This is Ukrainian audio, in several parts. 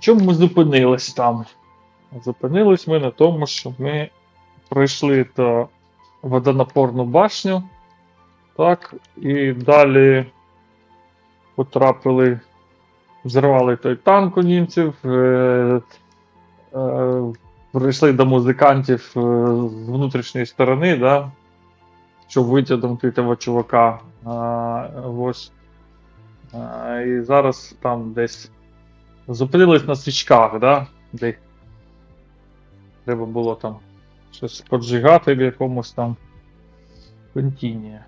Чому ми зупинились там? Зупинились ми на тому, що ми пройшли то водонапорну башню. Так, і далі потрапили, взорвали той танк у німців, е, е, прийшли до музикантів е, з внутрішньої сторони, да, щоб витягнути того чувака. А, ось. А, і зараз там десь зупинились на свічках, да, де треба було там щось поджигати в якомусь там контіні.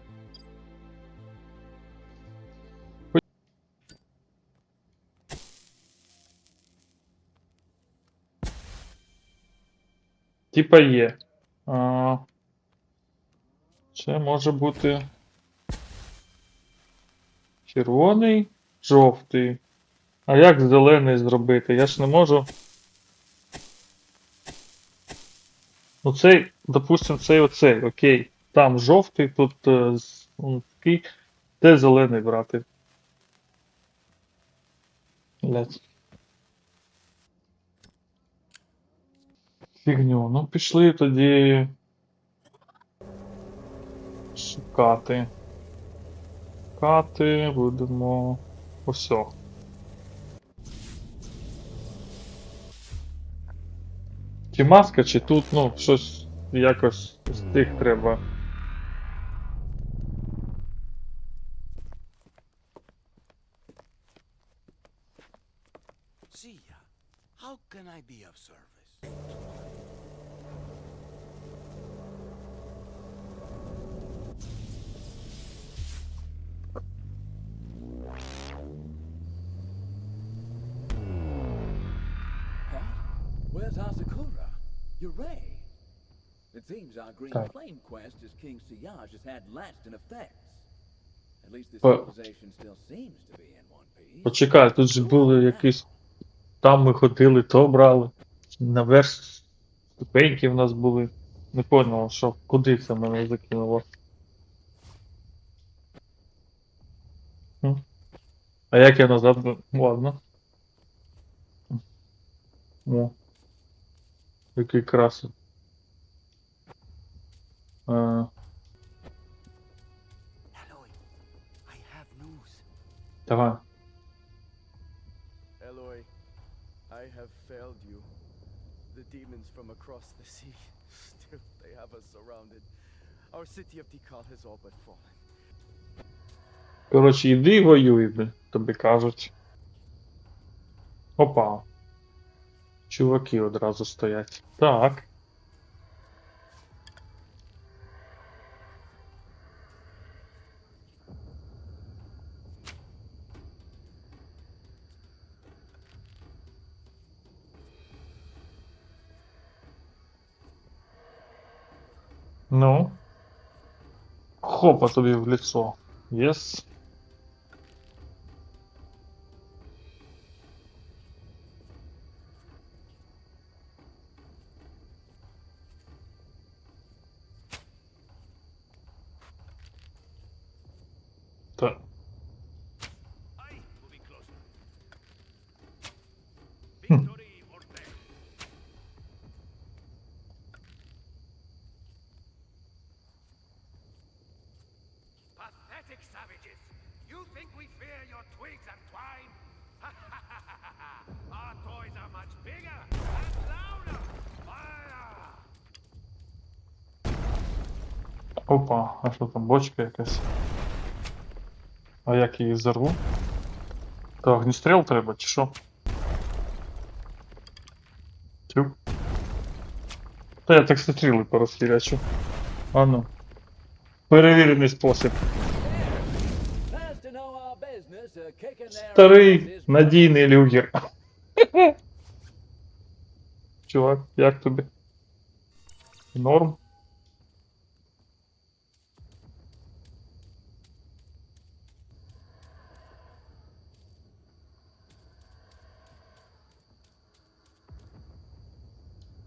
Типа є. А, це може бути червоний, жовтий. А як зелений зробити? Я ж не можу. Ну цей, допустим, цей оцей, окей. Там жовтий, тут е, ну, такий. Де зелений брати? Блять. Фігню. Ну пішли тоді. Шукати. Шукати будемо. Усьо. Чи маска, чи тут, ну, щось якось з тих треба. See ya. How can I be of service? Huh? Where's Asakura? Yurei? It seems our Green Tak. Flame quest as King Siyaj has had lasting effects. At least this civilization still seems to be in one piece. Почекай, тут же були якісь. Там ми ходили, то брали. Наверх ступеньки в нас були. Не поняв, що куди це мене закинуло. А як я назад? Ладно. О. Який красень. А, I have news. давай. Eloy, I have failed you. The demons from across the sea, still they have us surrounded. Our city of Tikal has all but fallen. Коротше, іди воюй, тобі кажуть. Опа. Чуваки одразу стоять. Так. Ну. Хопа тобі в лицо. Yes. Бочка якась? А як її зарву? То огністріл треба, чи що? Тю. Та я так стріли порозхірячу. А ну. Перевірений спосіб. Старий надійний люгер. Чувак, як тобі? Норм?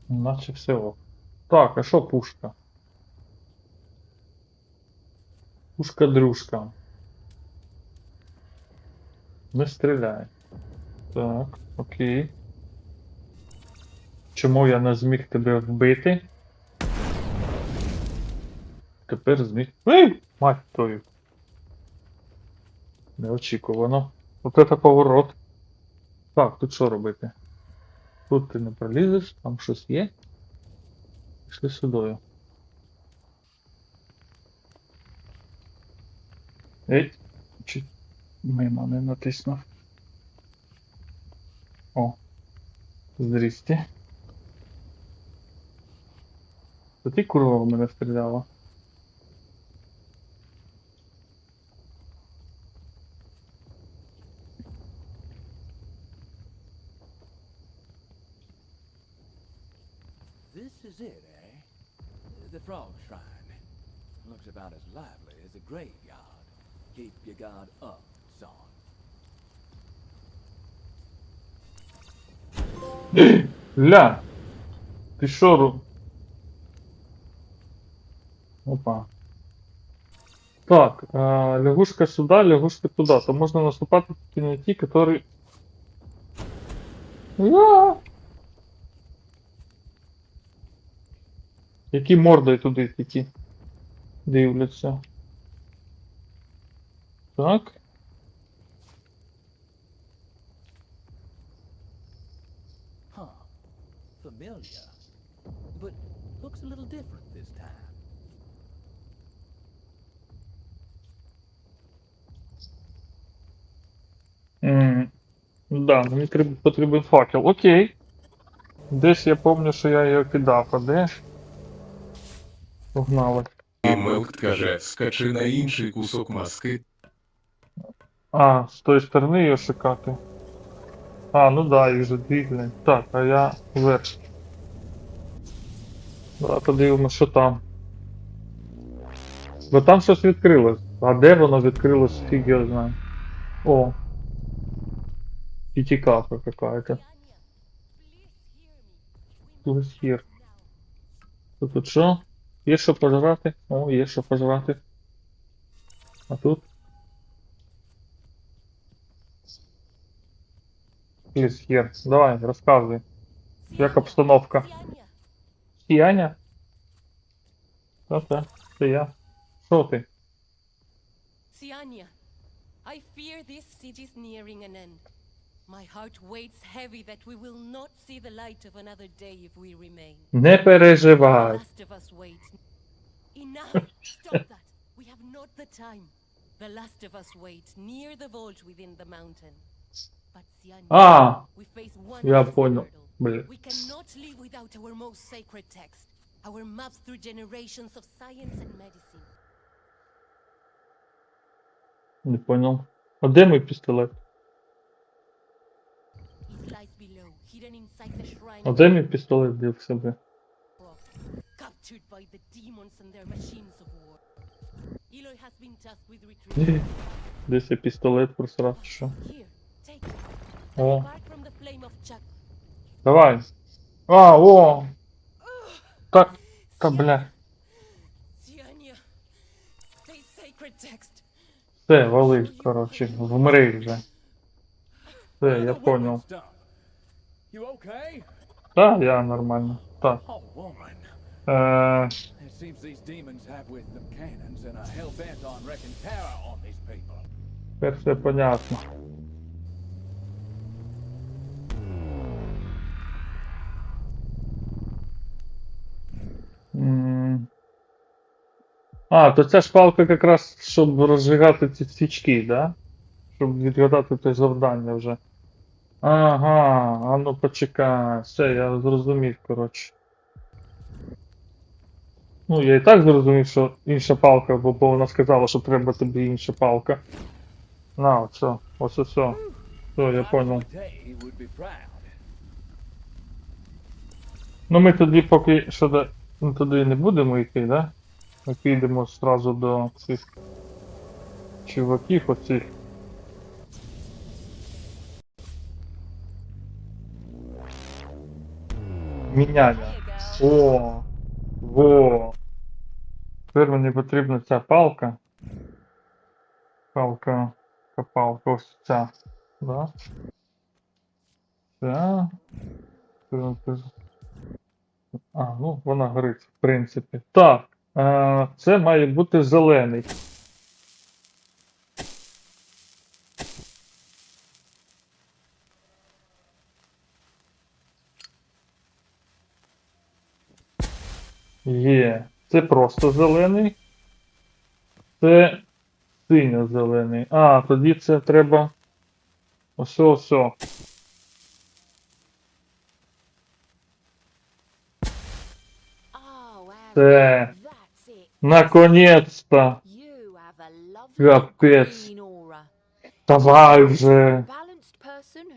Наче все. Так, а що пушка? Пушка-дружка. Не стріляй. Так, окей. чому я не зміг тебе вбити. Тепер зміг. Ей! Мать твою. Неочікувано. От це поворот. Так, тут що робити? Тут ти не пролізеш, там щось є. Пішли сюдою. Ей, чи мимо не натиснув. О. Здрісті. Це ти курва в мене стріляла? This is it, eh? The frog shrine. Looks about as lively as a graveyard. Keep your guard up, son. Ля! Що ру... Опа. Так, а, лягушка сюди, лягушка туди. То можна наступати тільки на ті, які... Я! Які мордою туди тільки дивляться. Так. Huh. Familiar. But looks a little different this time. М, Да, мені потрібен факел. Окей. Десь я пам'ятаю, що я його кидав, а де? Погнали. І Мелкт каже, скачи на інший кусок маски. А, з тої сторони його шукати. А, ну да, їх же дві. Так, а я вверх. Давай подивимось, що там. Бо там щось відкрилось. А де воно відкрилось, фіг я знаю. О. Пятикапа какая-то. Please here. Тут що? Є що пожрати? О, є що пожрати. А тут? Please here. Давай, розказуй. Як обстановка? Сіяння? Та це, це я. Що ти? Siania, I fear this city's nearing an end. My heart weighs heavy that we will not see the light of another day if we remain. Не The переживай. last of us wait. Enough! Stop that! We have not the time. The last of us wait near the vault within the mountain. А, we я понял. Блин. Cannot live without our most sacred text, our maps through generations of science and medicine. Не понял. А де мій пістолет? А де мій пістолет дів в себе? Десь я пістолет просрав, що? О, давай. А, о! Так, та бля. Все, вали, коротше, вмри вже. Все, я понял. Та, я нормально. Так. Oh. Е, seems these А, то ця ж палка якраз, щоб розжигати ці свічки, да? Щоб відгадати те завдання вже. Ага, а ну почекай. Все, я зрозумів, коротше. Ну, я і так зрозумів, що інша палка, бо, бо вона сказала, що треба тобі інша палка. На, все, ось все. Все, я понял. Ну ми тоді поки що до... ну, туди не будемо йти, да? Ми підемо зразу до цих чуваків оцих. Міняння. О! Во! Тепер мені потрібна ця палка. Палка. Палка ось ця. Да? Ця. А, ну вона горить, в принципі. Так, е, це має бути зелений. Є. Це просто зелений. Це синьо-зелений. А, тоді це треба. Ось ось.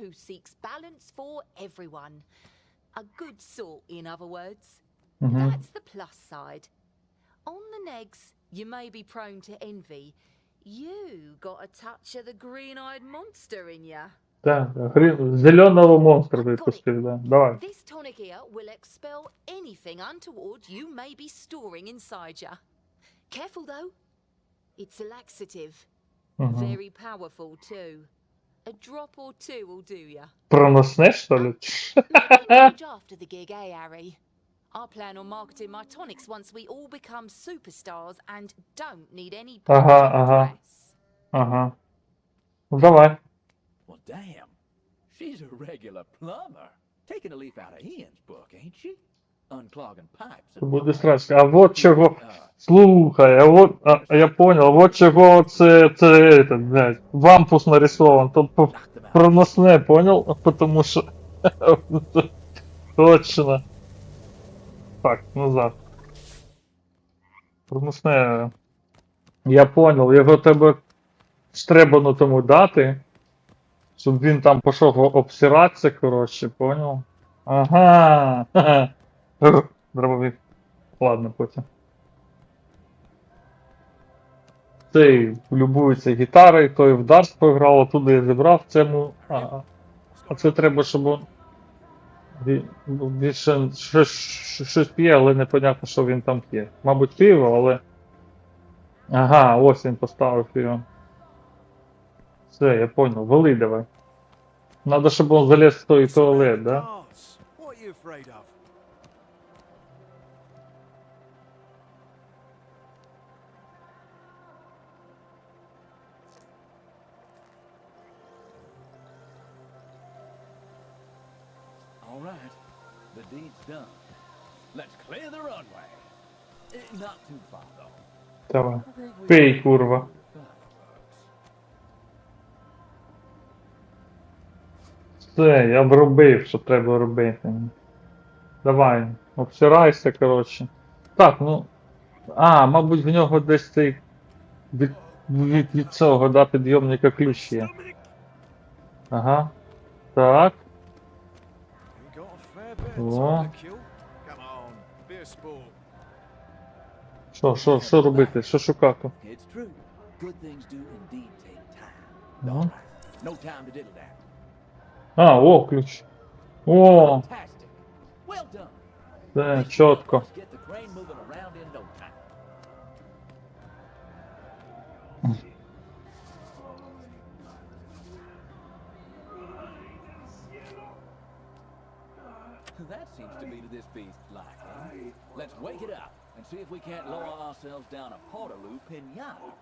who seeks balance for everyone. A good sort, in other words. Угу. That's the plus side. On the negs, you may be prone to envy. You got a touch of the green-eyed monster in you. Так, гри... зеленого монстра випустив, да. Давай. This tonic here will expel anything untoward you may be storing inside you. Careful though. It's a laxative. Угу. Very powerful too. A drop or two will do ya. Проноснеш, що ли? Nothing huge after the gig, eh, Harry? I plan on marketing my tonics once we all become superstars and don't need any Aha, pushing aha. press. Ага. Ну, Давай. Well, damn. She's a regular plumber. Taking a leaf out of Ian's book, ain't she? Unclogging pipes. Буде страшно. А вот чого. Uh, Слухай, а вот, а, я понял, а вот чого це, це, это, блядь, вампус нарисован, out. проносне, понял? Потому що... Точно. Так, назад. Проносне. Я понял, його тебе стребано тому дати, щоб він там пішов обсиратися, коротше, понял? Ага. Дробовик. Ладно, потім. Цей любується гітарою, той в Дарс пограв, оттуда я зібрав цьому. А, а це треба, щоб. Він щось, щось п'є, але непонятно, що він там п'є. Мабуть, пиво, але. Ага, ось він поставив його. Все, я понял. Вали давай. Надо, щоб он залез в той туалет, да? Guards. What are you afraid of? All right. The deed's done. Let's clear the runway. Eh, Not too far, though. Давай. Пей, курва. Все, я вробив, що треба робити. Давай, обсирайся, коротше. Так, ну. А, мабуть, в нього десь цей від, від, від цього, да, підйомника ключ є. Ага. Так. О. Що, що, що робити? Що шукати? Time. Ну. No time to diddle that. А, о, ключ. О, Fantastic. Well done. це чітко. Let's get the crane moving around in no time. That seems to be to this beast's liking. Let's wake it up and see if we can't lower ourselves down a Portaloo pinata.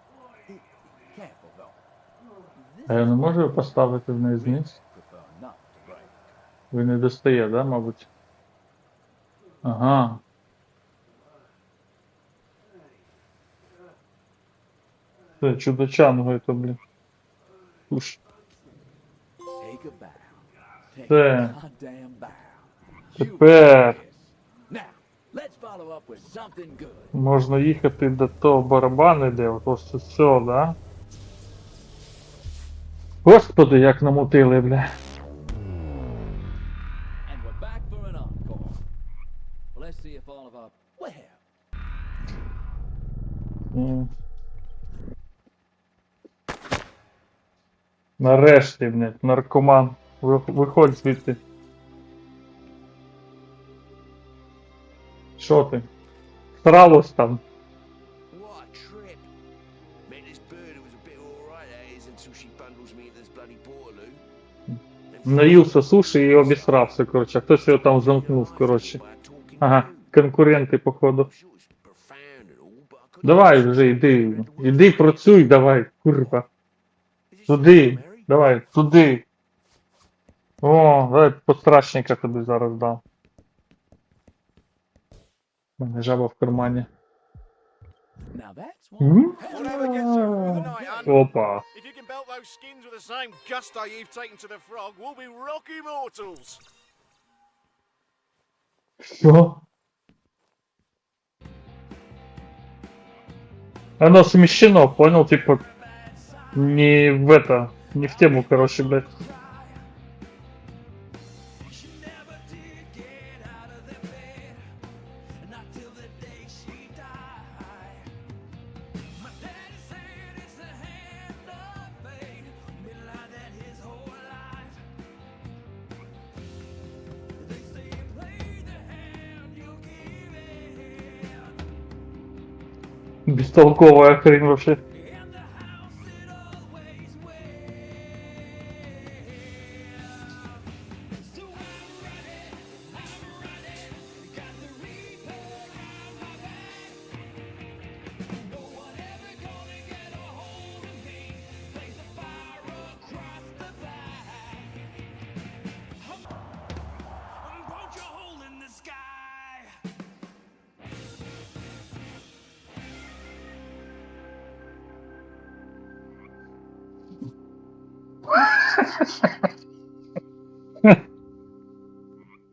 Careful though. This А я не можу його поставити вниз вниз? prefer not to break. Він не достає, да, мабуть? Ага. Це чудочанго это, блін. Уж. You Тепер можна їхати до того барабану, де от ось це все, да? Господи, як намутили, бля. See if all of our well. Нарешті, блядь, наркоман. Ви- Виходь звідти. Що ти? Сралось там. Наївся суші і обісрався, коротше. Хтось його там замкнув, коротше. Ага. Конкуренти, походу. Давай вже йди. Іди працюй, давай, курва. Туди. Давай, туди. О, давай пострашника тобі зараз дам. У мене жаба в кармані. Now that's Оно смещено, понял? Типа, не в это, не в тему, короче, блядь. Бестолковая хрень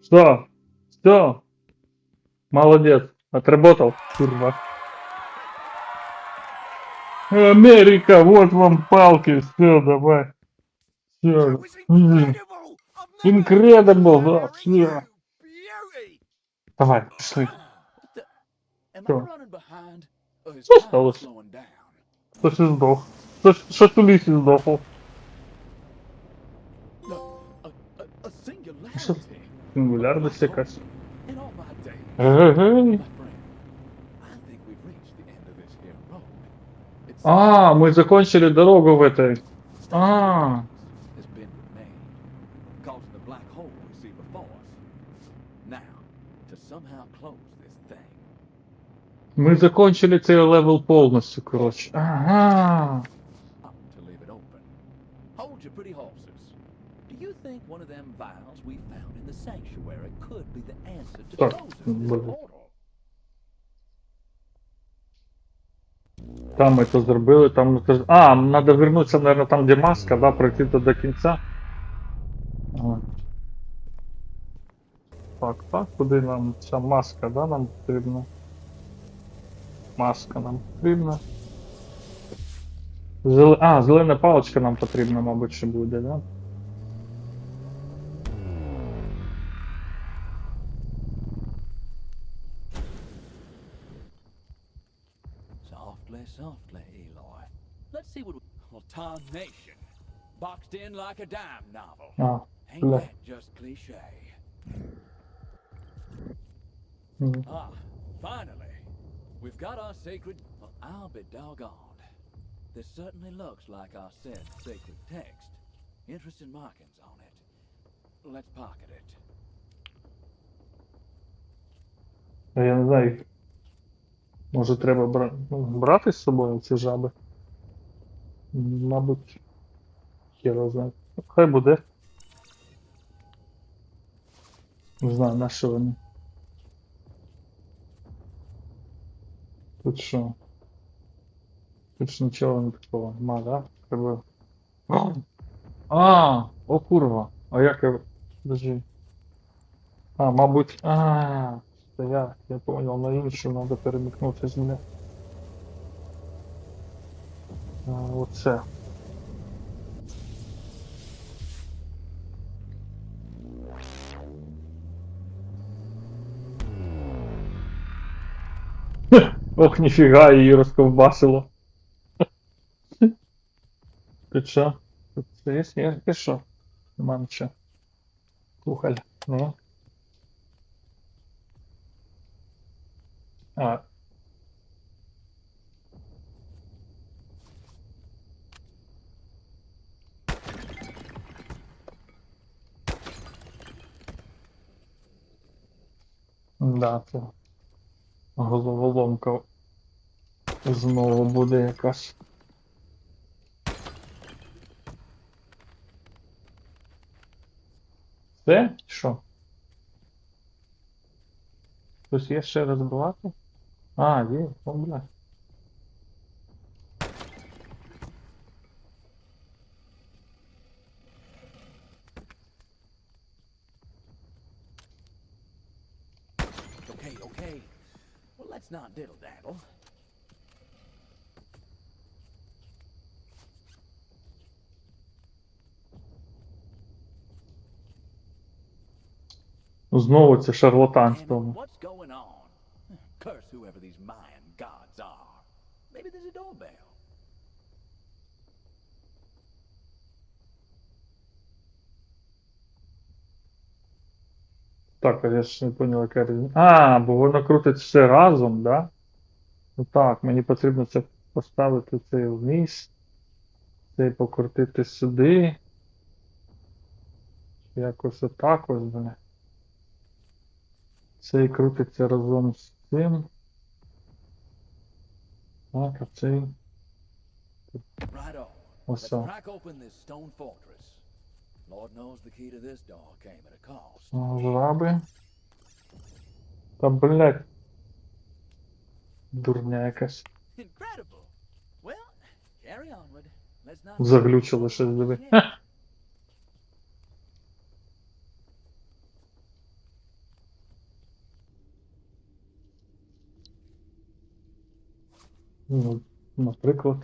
Что? Что? Молодец. Отработал, курва. Америка, вот вам палки. Все, давай. Все. Инкредибл, да. Все. Давай, пошли. Что? Что стало? Что ты сдох? Что, ты лисий сдохл? Road. It's А, мы закончили дорогу в этой. А, has been remained, causing the black hole we see before us. Now, to somehow close this thing, ми закончили цей левел повністю, коротше. Ага. up to leave it open. Hold your pretty horses. Do you think one of them vials we found in the sanctuary could be the answer to Так, portal? Там ми то зробили, там ми то... з- А, треба вернутися, мабуть, там, де маска, да, пройти до, до кінця. Так, так, куди нам ця маска, да, нам потрібна? Маска нам потрібна. Зеле... А, зелена паличка нам потрібна, мабуть, ще буде, да? Boxed in like a dime novel. А, Ain't Blah. that just cliche? м. Ah, finally. We've got our sacred... Well, I'll be doggone. This certainly looks like our said sacred text. Interesting markings on it. Let's pocket it. А я не знаю. Може треба бра... ну, брати з собою ці жаби? М, Мабуть. Хіро знає. Ну, Хай буде. Не знаю, на що вони. Тут що? Тут ж нічого не такого нема, да? Треба. А! О курва! А як я. Подожди. А, мабуть. А, це я, я понял, на іншу треба перемикнути з мене. Оце. Ох, ніфіга її розковбасило. Ти що? Тут це є? Є? Ти що? Нема нічого. Кухоль. Ну. А. Да, це Головоломка знову буде якась. Все? Що? Щось є ще розбивати? А, є, о, бля. Okay, okay. Well, let's not diddle daddle. Знову це And шарлатанство. what's going on? Curse whoever these Mayan gods are. Maybe there's a doorbell. Так, я ж не поняв, яка різниця. А, бо воно крутить все разом, да? Ну так, мені потрібно це поставити цей вниз. Цей покрутити сюди. Якось отак ось мене. Цей крутиться разом з цим. Так, а цей. Ось Жабы. Да, блядь. Дурня якась. Заглючила щось диви. Ну, наприклад.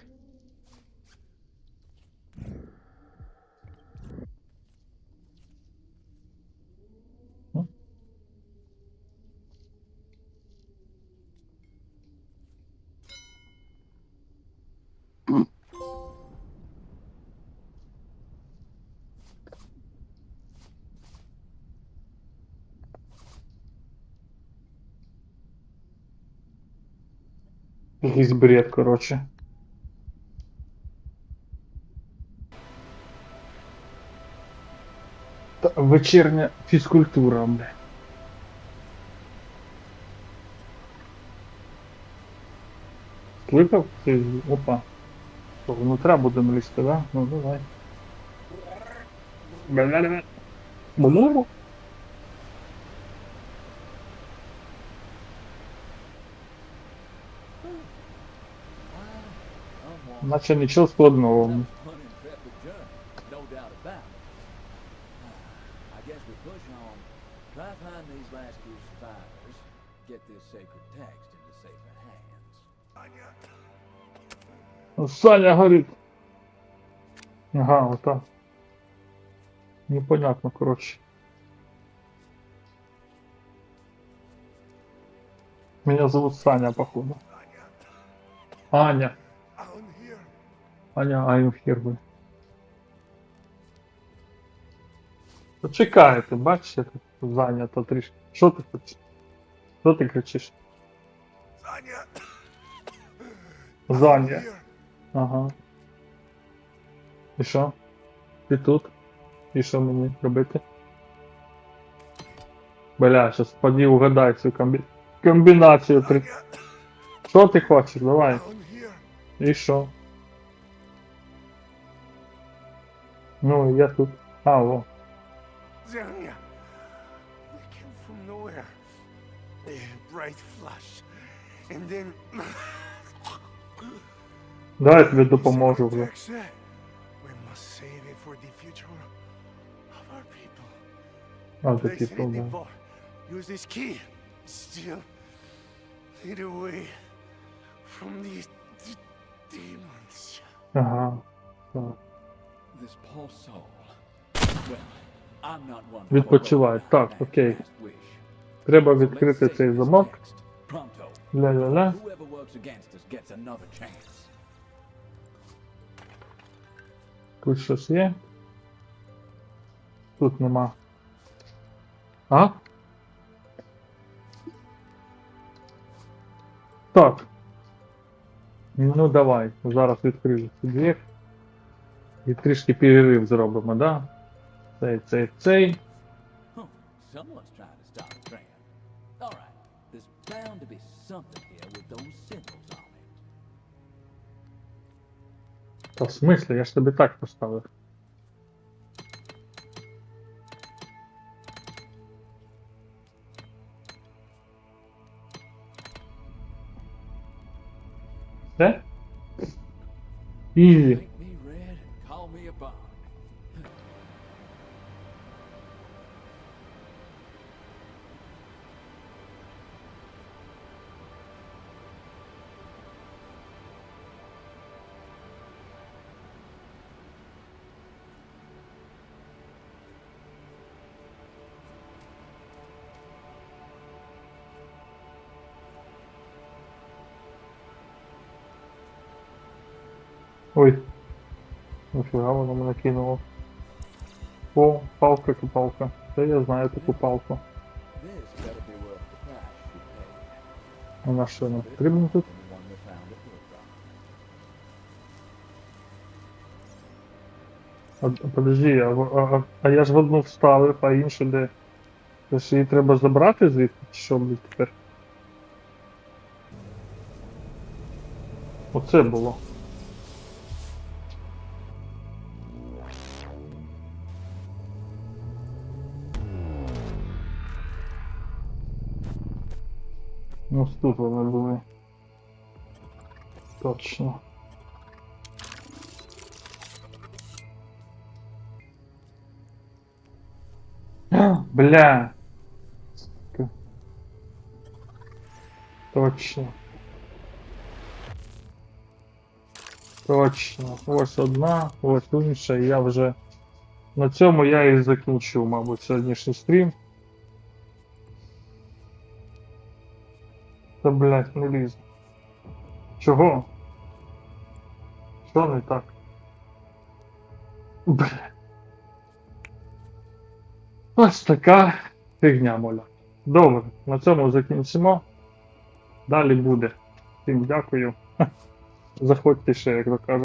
Якийсь бред, коротше. Та вечірня фізкультура, бля. Кликав? Опа. Що, внутря будемо лізти, да? Ну давай. Бля-бля-бля. Бля-бля. Safer hands. Ну, Саня горить. Ага, отак. Непонятно, коротше. Меня зовут Саня, походу. Аня. Аня, here, бля. Почекайте, бачите, тут зайнято трішки. Що ти хочеш? Що ти кричиш? Заня. Заня. Ага. І що? Ти тут? І що мені робити? Бля, щас поді угадай цю комбі... комбінацію. Що ти хочеш? Давай. І що? Ну, я тут. А, во. Zanya, they came from nowhere. They had bright flush, and then. Давай я тобі допоможу вже. А, use this key. Still, away from these demons. Ага. Так. Відпочивай. Так, окей. Треба відкрити цей замок. Ля-ля-ля. Тут щось є? Тут нема. А? Так. Ну давай, зараз відкрию цю двір. І трішки перерив зробимо, да? Цей, цей, цей. Та в смислі, я ж тобі так поставив. Все? Ізі. Ой. Нафіга воно мене кинуло. О, палка копалка. Це я знаю таку палку. Вона що не потрібна тут? Подожди, а, а, а, я ж в одну вставив, а іншу де? Тож її треба забрати звідти, що блядь, тепер? Оце було. Ну, ось тут вони були. Точно. А, Бля. Сука. Точно. Точно. Ось одна, ось інша, і я вже. На цьому я і закінчу, мабуть, сьогоднішній стрім. Та блять, не лізу. Чого? Що не так? Блять. Ось така фігня, моля. Добре, на цьому закінчимо. Далі буде. Всім дякую. Заходьте ще, як то кажуть.